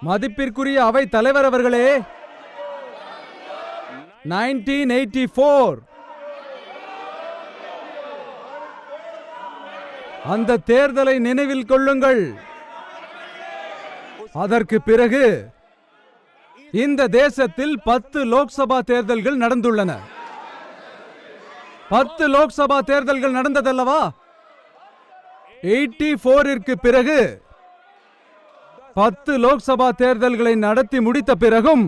மதிப்பிற்குரிய அவை தலைவர் அவர்களே நைன்டீன் எயிட்டி ஃபோர் அந்த தேர்தலை நினைவில் கொள்ளுங்கள். அதற்கு பிறகு இந்த தேசத்தில் பத்து லோக்சபா தேர்தல்கள் நடந்துள்ளன. பத்து லோக்சபா தேர்தல்கள் நடந்ததல்லவா? எயிட்டி போரிற்கு பிறகு பத்து லோக்சபா தேர்தல்களை நடத்தி முடித்த பிறகும்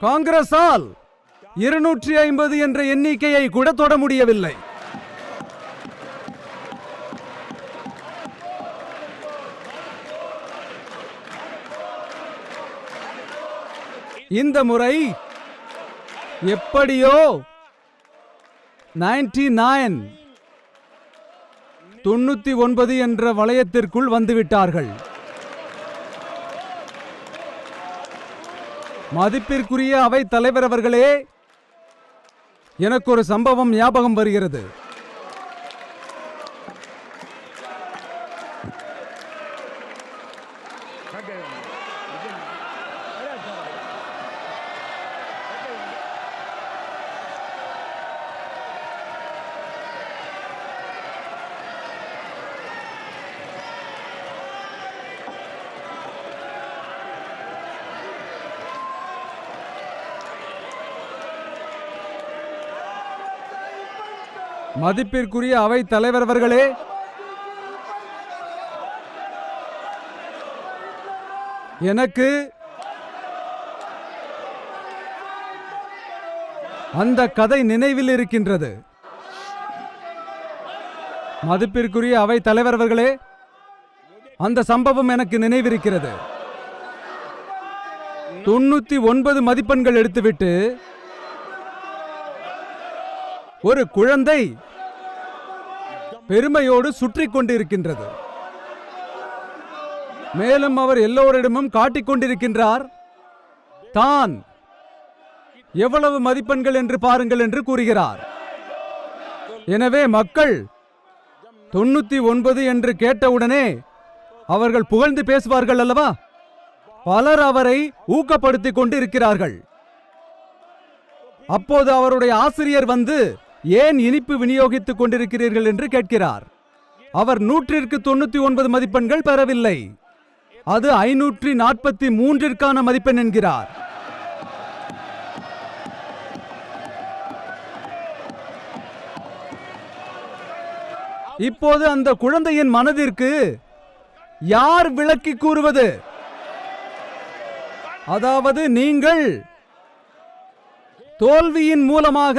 காங்கிரசால் இருநூற்றி ஐம்பது என்ற எண்ணிக்கையை கூட தொட முடியவில்லை. இந்த முறை எப்படியோ நைன்டி நைன் தொண்ணூத்தி ஒன்பது என்ற வளையத்திற்குள் வந்துவிட்டார்கள். மதிப்பிற்குரிய அவை தலைவர் அவர்களே எனக்கு ஒரு சம்பவம் ஞாபகம் வருகிறது. மதிப்பிற்குரிய அவை தலைவர் அவர்களே. எனக்கு அந்த கதை நினைவில் இருக்கின்றது. மதிப்பிற்குரிய அவை தலைவர் அவர்களே அந்த சம்பவம் எனக்கு நினைவிருக்கிறது. தொண்ணூத்தி ஒன்பது மதிப்பெண்கள் எடுத்துவிட்டு ஒரு குழந்தை பெருமையோடு சுற்றி கொண்டிருக்கின்றது. மேலும் அவர் எல்லோரிடமும் காட்டிக் கொண்டிருக்கின்றார். தான் எவ்வளவு மதிப்பெண்கள் என்று பாருங்கள் என்று கூறுகிறார். எனவே மக்கள் தொண்ணூத்தி ஒன்பது என்று கேட்டவுடனே அவர்கள் புகழ்ந்து பேசுவார்கள் அல்லவா? பலர் அவரை ஊக்கப்படுத்திக் கொண்டு இருக்கிறார்கள் அப்போது அவருடைய ஆசிரியர் வந்து ஏன் இனிப்பு விநியோகித்துக் கொண்டிருக்கிறீர்கள் என்று கேட்கிறார். அவர் நூற்றிற்கு தொண்ணூத்தி ஒன்பது மதிப்பெண்கள் பெறவில்லை. அது ஐநூற்றி நாற்பத்தி மூன்றிற்கான மதிப்பெண் என்கிறார். இப்போது அந்த குழந்தையின் மனதிற்கு யார் விளக்கி கூறுவது? அதாவது நீங்கள் தோல்வியின் மூலமாக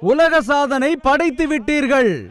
உலக சாதனை படைத்து விட்டீர்கள்.